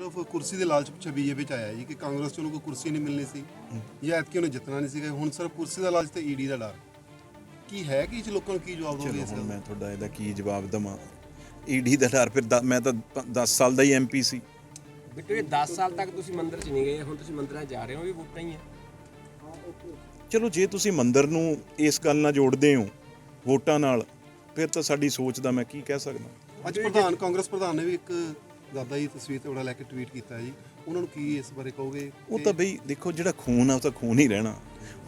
ਸਿਰਫ ਕੁਰਸੀ ਦੇ ਲਾਲਚ ਪਿੱਛੇ ਬੀਜੇਪੀ ਚ ਆਇਆ ਜੀ ਕਿ ਕਾਂਗਰਸ ਚ ਉਹਨੂੰ ਕੋਈ ਕੁਰਸੀ ਨਹੀਂ ਮਿਲਣੀ ਸੀ ਜਾਂ ਐਤਕੀ ਉਹਨੇ ਜਿੱਤਣਾ ਨਹੀਂ ਸੀਗਾ। ਹੁਣ ਸਿਰਫ ਕੁਰਸੀ ਦਾ ਲਾਲਚ ਤੇ ਈਡੀ ਦਾ ਡਰ। ਕੀ ਹੈ ਕਿ ਇਹ 'ਚ ਲੋਕਾਂ ਨੂੰ ਕੀ ਜਵਾਬ ਦੋਗੇ ਚਲੋ ਇਸ ਹੁਣ ਗੱਲ ਦਾ? ਮੈਂ ਤੁਹਾਡਾ ਇਹਦਾ ਕੀ ਜਵਾਬ ਦਵਾਂ? ਈਡੀ ਦਾ ਡਰ ਫਿਰ ਦ- ਮੈਂ ਤਾਂ 10 ਸਾਲ ਦਾ ਹੀ ਐਮਪੀ ਸੀ। ਬਿੱਟੂ ਇਹ 10 ਸਾਲ ਤੱਕ ਤੁਸੀਂ ਮੰਦਿਰ 'ਚ ਨਹੀਂ ਗਏ ਹੁਣ ਤੁਸੀਂ ਮੰਦਿਰਾਂ 'ਚ ਜਾ ਰਹੇ ਹੋ ਵੀ ਵੋਟਾਂ ਹੀ ਆ। ਚਲੋ ਜੇ ਤੁਸੀਂ ਮੰਦਰ ਨੂੰ ਇਸ ਗੱਲ ਨਾਲ ਜੋੜਦੇ ਹੋ ਵੋਟਾਂ ਨਾਲ ਫਿਰ ਤਾਂ ਸਾਡੀ ਸੋਚ ਦਾ ਮੈਂ ਕੀ ਕਹਿ ਸਕਦਾ। ਅੱਜ ਪ੍ਰਧਾਨ ਕਾਂਗਰਸ ਪ੍ਰਧਾਨ ਨੇ ਵੀ ਇੱਕ ਦਾਦਾ ਜੀ ਤਸਵੀਰ ਤੇ ਬੜਾ ਲੈ ਕੇ ਟਵੀਟ ਕੀਤਾ ਜੀ। ਉਹਨਾਂ ਨੂੰ ਕੀ ਇਸ ਬਾਰੇ ਕਹੋਗੇ? ਉਹ ਤਾਂ ਬਈ ਦੇਖੋ ਜਿਹੜਾ ਖੂਨ ਆ ਉਹ ਤਾਂ ਖੂਨ ਹੀ ਰਹਿਣਾ।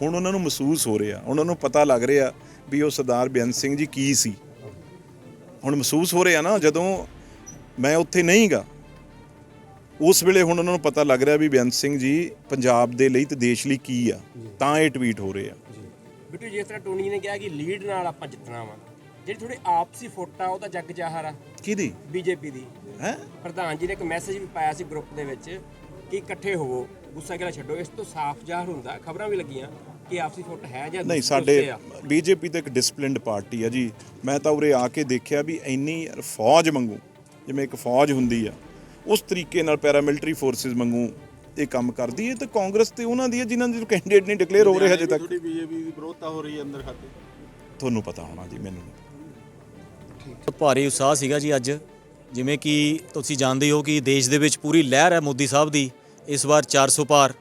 ਹੁਣ ਉਹਨਾਂ ਨੂੰ ਮਹਿਸੂਸ ਹੋ ਰਿਹਾ। ਉਹਨਾਂ ਨੂੰ ਪਤਾ ਲੱਗ ਰਿਹਾ ਵੀ ਉਹ ਸਰਦਾਰ ਬੇਅੰਤ ਸਿੰਘ ਜੀ ਕੀ ਸੀ। ਹੁਣ ਮਹਿਸੂਸ ਹੋ ਰਿਹਾ ਨਾ ਜਦੋਂ ਮੈਂ ਉੱਥੇ ਨਹੀਂਗਾ ਉਸ ਵੇਲੇ ਹੁਣ ਉਹਨਾਂ ਨੂੰ ਪਤਾ ਲੱਗ ਰਿਹਾ ਵੀ ਬੇਅੰਤ ਸਿੰਘ ਜੀ ਪੰਜਾਬ ਦੇ ਲਈ ਤੇ ਦੇਸ਼ ਲਈ ਕੀ ਆ। ਤਾਂ ਇਹ ਟਵੀਟ ਹੋ ਰਹੇ ਆ। ਬਿੱਟੂ ਜਿਸ ਤਰ੍ਹਾਂ ਟੋਨੀ ਨੇ ਕਿਹਾ ਕਿ ਲੀਡ ਨਾਲ ਆਪਾਂ ਜਿੱਤਣਾ ਵਾ। ਜਿਹੜੀ ਥੋੜੀ ਆਪਸੀ ਫੁੱਟ ਆ ਉਹ ਤਾਂ ਜੱਗ ਜਾਹਰ ਆ। ਕਿਹਦੀ? ਬੀਜੇਪੀ ਦੀ। ਹੈ? ਪ੍ਰਧਾਨ ਜੀ ਨੇ ਇੱਕ ਮੈਸੇਜ ਵੀ ਪਾਇਆ ਸੀ ਗਰੁੱਪ ਦੇ ਵਿੱਚ ਕਿ ਇਕੱਠੇ ਹੋਵੋ ਗੁੱਸਾ ਕਿਹੜਾ ਛੱਡੋ। ਇਸ ਤੋਂ ਸਾਫ਼ ਜ਼ਾਹਰ ਹੁੰਦਾ ਖਬਰਾਂ ਵੀ ਲੱਗੀਆਂ ਕਿ ਆਪਸੀ ਫੁੱਟ ਹੈ ਜਾਂ ਨਹੀਂ ਸਾਡੇ। ਬੀਜੇਪੀ ਤਾਂ ਇੱਕ ਡਿਸਪਲਿਨਡ ਪਾਰਟੀ ਆ ਜੀ। ਮੈਂ ਤਾਂ ਉਰੇ ਆ ਕੇ ਦੇਖਿਆ ਵੀ ਇੰਨੀ ਫੌਜ ਵਾਂਗੂ ਜਿਵੇਂ ਇੱਕ ਫੌਜ ਹੁੰਦੀ ਆ ਉਸ ਤਰੀਕੇ ਨਾਲ ਪੈਰਾਮਿਲਟਰੀ ਫੋਰਸਿਸ ਵਾਂਗੂ ਇਹ ਕੰਮ ਕਰਦੀ ਹੈ। ਤੇ ਕਾਂਗਰਸ ਤੇ ਉਹਨਾਂ ਦੀ ਹੈ ਜਿਨ੍ਹਾਂ ਦੇ ਕੈਂਡੀਡੇਟ ਨਹੀਂ ਡਿਕਲੇਅਰ ਹੋ ਰਹੇ ਹਜੇ ਤੱਕ। ਥੋੜੀ ਬੀਜੇਪੀ ਦੀ ਵਿਰੋਧਤਾ ਹੋ ਰਹੀ ਹੈ ਅੰਦਰ ਖਾਤੇ। ਤੁਹਾਨੂੰ ਪਤਾ ਹੋਣਾ ਜੀ ਮੈਨੂੰ। ਭਾਰੀ ਉਤਸ਼ਾਹ ਸੀਗਾ ਜੀ ਅੱਜ। ਜਿਵੇਂ ਕਿ ਤੁਸੀਂ ਜਾਣਦੇ ਹੋ ਕਿ ਦੇਸ਼ ਦੇ ਵਿੱਚ ਪੂਰੀ ਲਹਿਰ ਹੈ ਮੋਦੀ ਸਾਹਿਬ ਦੀ, ਇਸ ਵਾਰ 400 ਪਾਰ।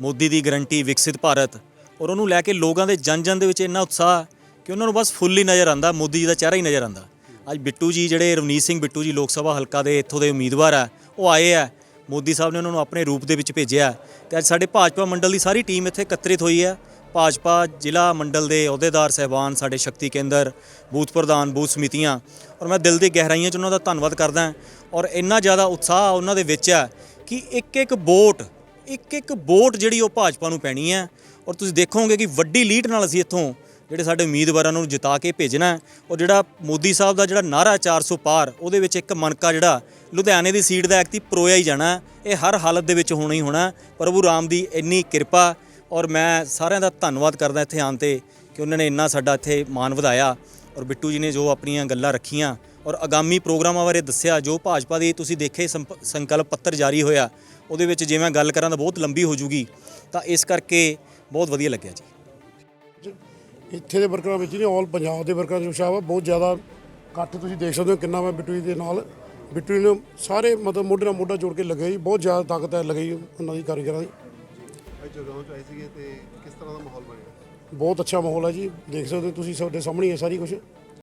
ਮੋਦੀ ਦੀ ਗਰੰਟੀ ਵਿਕਸਿਤ ਭਾਰਤ। ਔਰ ਉਹਨੂੰ ਲੈ ਕੇ ਲੋਕਾਂ ਦੇ ਜਨ ਜਨ ਦੇ ਵਿੱਚ ਇੰਨਾ ਉਤਸ਼ਾਹ ਕਿ ਉਹਨਾਂ ਨੂੰ ਬਸ ਫੁੱਲ ਹੀ ਨਜ਼ਰ ਆਂਦਾ ਮੋਦੀ ਜੀ ਦਾ ਚਿਹਰਾ ਹੀ ਨਜ਼ਰ ਆਂਦਾ ਅੱਜ ਬਿੱਟੂ ਜੀ ਜਿਹੜੇ ਰਵਨੀਤ ਸਿੰਘ ਬਿੱਟੂ ਜੀ ਲੋਕ ਸਭਾ ਹਲਕਾ ਦੇ ਇੱਥੋਂ ਦੇ ਉਮੀਦਵਾਰ ਆ ਉਹ ਆਏ ਆ ਮੋਦੀ ਸਾਹਿਬ ਨੇ ਉਹਨਾਂ ਨੂੰ ਆਪਣੇ ਰੂਪ ਦੇ ਵਿੱਚ ਭੇਜਿਆ ਤੇ ਅੱਜ ਸਾਡੇ ਭਾਜਪਾ ਮੰਡਲ ਦੀ ਸਾਰੀ ਟੀਮ ਇੱਥੇ ਇਕੱਤਰਿਤ ਹੋਈ ਹੈ। ਭਾਜਪਾ ਜ਼ਿਲ੍ਹਾ ਮੰਡਲ ਦੇ ਅਹੁਦੇਦਾਰ ਸਹਿਬਾਨ ਸਾਡੇ ਸ਼ਕਤੀ ਕੇਂਦਰ, ਬੂਥ ਪ੍ਰਧਾਨ, ਬੂਥ ਸਮਿਤੀਆਂ। ਔਰ ਮੈਂ ਦਿਲ ਦੀ ਗਹਿਰਾਈਆਂ 'ਚ ਉਹਨਾਂ ਦਾ ਧੰਨਵਾਦ ਕਰਦਾ ਔਰ ਇੰਨਾ ਜ਼ਿਆਦਾ ਉਤਸ਼ਾਹ ਉਹਨਾਂ ਦੇ ਵਿੱਚ ਹੈ ਕਿ ਇੱਕ ਇੱਕ ਵੋਟ, ਇੱਕ ਇੱਕ ਵੋਟ ਜਿਹੜੀ ਉਹ ਭਾਜਪਾ ਨੂੰ ਪੈਣੀ ਹੈ। ਔਰ ਤੁਸੀਂ ਦੇਖੋਗੇ ਕਿ ਵੱਡੀ ਲੀਡ ਨਾਲ ਅਸੀਂ ਇੱਥੋਂ ਜਿਹੜੇ ਸਾਡੇ ਉਮੀਦਵਾਰਾਂ ਨੂੰ ਜਿਤਾ ਕੇ ਭੇਜਣਾ ਔਰ ਜਿਹੜਾ ਮੋਦੀ ਸਾਹਿਬ ਦਾ ਜਿਹੜਾ ਨਾਰਾ 400 ਪਾਰ, ਉਹਦੇ ਵਿੱਚ ਇੱਕ ਮਣਕਾ ਜਿਹੜਾ ਲੁਧਿਆਣੇ ਦੀ ਸੀਟ ਦਾ ਐਕਤੀ ਪਰੋਇਆ ਹੀ ਜਾਣਾ ਇਹ ਹਰ ਹਾਲਤ ਦੇ ਵਿੱਚ ਹੋਣਾ ਹੀ ਹੋਣਾ ਪ੍ਰਭੂ ਰਾਮ ਦੀ ਇੰਨੀ ਕਿਰਪਾ ਔਰ ਮੈਂ ਸਾਰਿਆਂ ਦਾ ਧੰਨਵਾਦ ਕਰਦਾ ਇੱਥੇ ਆਉਣ ਤੇ ਕਿ ਉਹਨਾਂ ਨੇ ਇੰਨਾ ਸਾਡਾ ਇੱਥੇ ਮਾਣ ਵਧਾਇਆ ਔਰ ਬਿੱਟੂ ਜੀ ਨੇ ਜੋ ਆਪਣੀਆਂ ਗੱਲਾਂ ਰੱਖੀਆਂ ਔਰ ਆਗਾਮੀ ਪ੍ਰੋਗਰਾਮਾਂ ਬਾਰੇ ਦੱਸਿਆ, ਜੋ ਭਾਜਪਾ ਦੀ ਤੁਸੀਂ ਦੇਖੇ ਸੰਪ- ਸੰਕਲਪ ਪੱਤਰ ਜਾਰੀ ਹੋਇਆ, ਉਹਦੇ ਵਿੱਚ ਜੇ ਮੈਂ ਗੱਲ ਕਰਾਂ ਤਾਂ ਬਹੁਤ ਲੰਬੀ ਹੋ ਜੂਗੀ, ਤਾਂ ਇਸ ਕਰਕੇ ਬਹੁਤ ਵਧੀਆ ਲੱਗਿਆ ਜੀ। ਇੱਥੇ ਦੇ ਵਰਕਰਾਂ ਵਿੱਚ ਨਹੀਂ ਆਲ ਪੰਜਾਬ ਦੇ ਵਰਕਰਾਂ ਦਾ ਉਤਸ਼ਾਹ ਬਹੁਤ ਜ਼ਿਆਦਾ ਇਕੱਠ ਤੁਸੀਂ ਦੇਖ ਸਕਦੇ ਹੋ ਕਿੰਨਾ ਮੈਂ ਬਿੱਟੂ ਜੀ ਦੇ ਨਾਲ। ਬਿੱਟੂ ਜੀ ਨੂੰ ਸਾਰੇ ਮਤਲਬ ਮੋਢੇ ਨਾਲ ਮੋਢਾ ਜੋੜ ਕੇ ਲੱਗੇ ਜੀ, ਬਹੁਤ ਜ਼ਿਆਦਾ ਤਾਕਤ ਹੈ, ਲੱਗੀ ਉਹਨਾਂ ਦੀ ਕਾਰੀਗਰਾਂ ਦੀ ਜਗਰਾਉਂ ਚ ਆਏ ਸੀਗੇ ਤੇ ਕਿਸ ਤਰ੍ਹਾਂ ਦਾ ਮਾਹੌਲ ਬਣਿਆ? ਬਹੁਤ ਅੱਛਾ ਮਾਹੌਲ ਹੈ ਜੀ। ਦੇਖ ਸਕਦੇ ਹੋ ਤੁਸੀਂ ਸਾਡੇ ਸਾਹਮਣੇ ਹੀ ਹੈ ਸਾਰੀ ਕੁਝ